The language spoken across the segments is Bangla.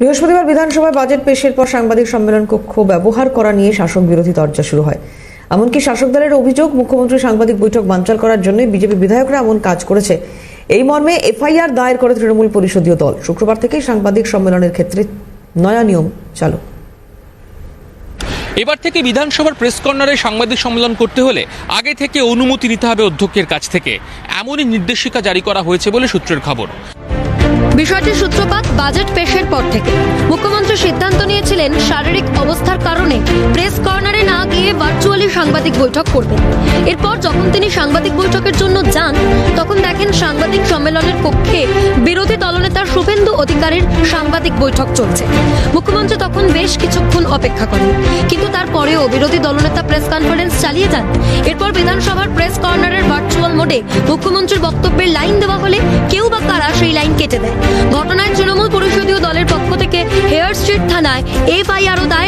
বৃহস্পতিবার বিধানসভায় বাজেট পেশের পর সাংবাদিক সম্মেলন কক্ষ ব্যবহার করা নিয়ে শাসক বিরোধী তর্জা শুরু হয়। এমনকি শাসক দলের অভিযোগ, মুখ্যমন্ত্রী সাংবাদিক বৈঠক বানচাল করার জন্য বিজেপি বিধায়করা এমন কাজ করেছে। এই মর্মে এফআইআর দায়ের করে তৃণমূল পরিষদীয় দল। শুক্রবার থেকেই সাংবাদিক সম্মেলনের ক্ষেত্রে নয়া নিয়ম চালু। এবার থেকে বিধানসভার প্রেস কর্নারে সাংবাদিক সম্মেলন করতে হলে আগে থেকে অনুমতি নিতে হবে অধ্যক্ষের কাছ থেকে। এমনই নির্দেশিকা জারি করা হয়েছে বলে সূত্রের খবর। বিষয়টির সূত্রপাত বাজেট পেশের পর থেকে। মুখ্যমন্ত্রী সিদ্ধান্ত নিয়েছিলেন শারীরিক অবস্থার কারণে প্রেস কর্নারে না গিয়ে ভার্চুয়ালি সাংবাদিক বৈঠক করবেন। এরপর যখন তিনি সাংবাদিক বৈঠকের জন্য যান, তখন দেখেন সাংবাদিক সম্মেলনের কক্ষে বিরোধী দলনেতা শুভেন্দু অধিকারীর সাংবাদিক বৈঠক চলছে। মুখ্যমন্ত্রী তখন বেশ কিছুক্ষণ অপেক্ষা করেন। কিন্তু তারপরেও বিরোধী দলনেতা প্রেস কনফারেন্স চালিয়ে যান। এরপর বিধানসভার প্রেস কর্নারের ভার্চুয়াল মোডে মুখ্যমন্ত্রীর বক্তব্যের লাইন দেওয়া হলে সেই লাইন কেটে দেয়। ঘটনায় তৃণমূল পরিষদীয় দলের পক্ষ থেকে হেয়ার স্ট্রিট থানায় এফআইআরও দায়ের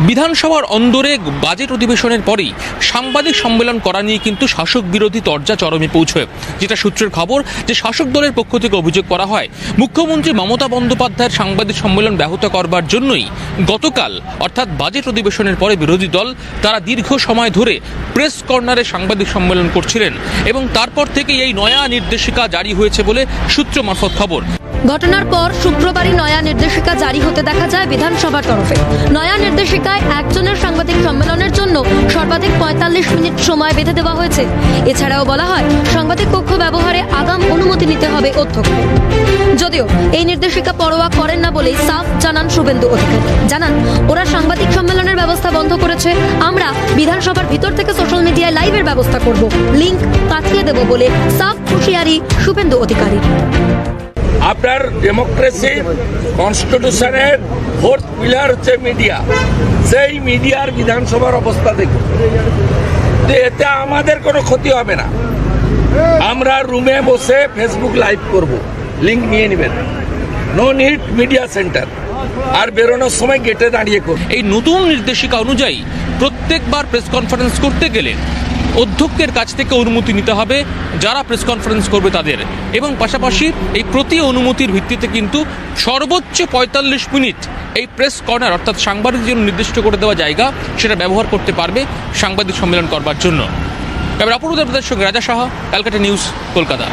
বিধানসভার অন্দরে বাজেট অধিবেশনের পরেই সাংবাদিক সম্মেলন করা নিয়ে কিন্তু শাসক বিরোধী তর্জা চরমে পৌঁছয় যেটা সূত্রের খবর যে শাসক দলের পক্ষ থেকে অভিযোগ করা হয়, মুখ্যমন্ত্রী মমতা বন্দ্যোপাধ্যায়ের সাংবাদিক সম্মেলন ব্যাহত করবার জন্যই গতকাল, অর্থাৎ বাজেট অধিবেশনের পরে বিরোধী দল তারা দীর্ঘ সময় ধরে প্রেস কর্নারে সাংবাদিক সম্মেলন করছিলেন এবং তারপর থেকেই এই নয়া নির্দেশিকা জারি হয়েছে বলে সূত্র মারফত খবর। ঘটনার পর শুক্রবারই নয়া নির্দেশিকা জারি হতে দেখা যায় বিধানসভার তরফে। নয়া নির্দেশিকায় একজনের সাংবাদিক সম্মেলনের জন্য সর্বাধিক পঁয়তাল্লিশ মিনিট সময় বেঁধে দেওয়া হয়েছে। এছাড়াও বলা হয়, সাংবাদিক কক্ষ ব্যবহারে আগাম অনুমতি নিতে হবে অধ্যক্ষ। যদিও এই নির্দেশিকা পরোয়া করেন না বলেই সাফ জানান শুভেন্দু অধিকারী। জানান, ওরা সাংবাদিক সম্মেলনের ব্যবস্থা বন্ধ করেছে। আমরা বিধানসভার ভিতর থেকে সোশ্যাল মিডিয়ায় লাইভের ব্যবস্থা করব। লিংক পাঠিয়ে দেব বলে সাফ হুঁশিয়ারি শুভেন্দু অধিকারী। আপনার ডেমোক্রেসি কনস্টিটিউশনের ফোর্থ পিলার হচ্ছে মিডিয়া সেই মিডিয়ার বিধানসভার অবস্থা দেখুন। এতে আমাদের কোনো ক্ষতি হবে না। আমরা রুমে বসে ফেসবুক লাইভ করব। লিঙ্ক নিয়ে নেবেন। নো নিড মিডিয়া সেন্টার আর বেরোনোর সময় গেটে দাঁড়িয়ে করব এই নতুন নির্দেশিকা অনুযায়ী প্রত্যেকবার প্রেস কনফারেন্স করতে গেলে অধ্যক্ষের কাছ থেকে অনুমতি নিতে হবে, যারা প্রেস কনফারেন্স করবে তাদের। এবং পাশাপাশি এই প্রতি অনুমতির ভিত্তিতে কিন্তু সর্বোচ্চ পঁয়তাল্লিশ মিনিট এই প্রেস কর্নার অর্থাৎ সাংবাদিকদের জন্য নির্দিষ্ট করে দেওয়া জায়গা, সেটা ব্যবহার করতে পারবে সাংবাদিক সম্মেলন করবার জন্য। এবার অপরূপ সঙ্গে রাজা সাহা, ক্যালকাটা নিউজ, কলকাতা।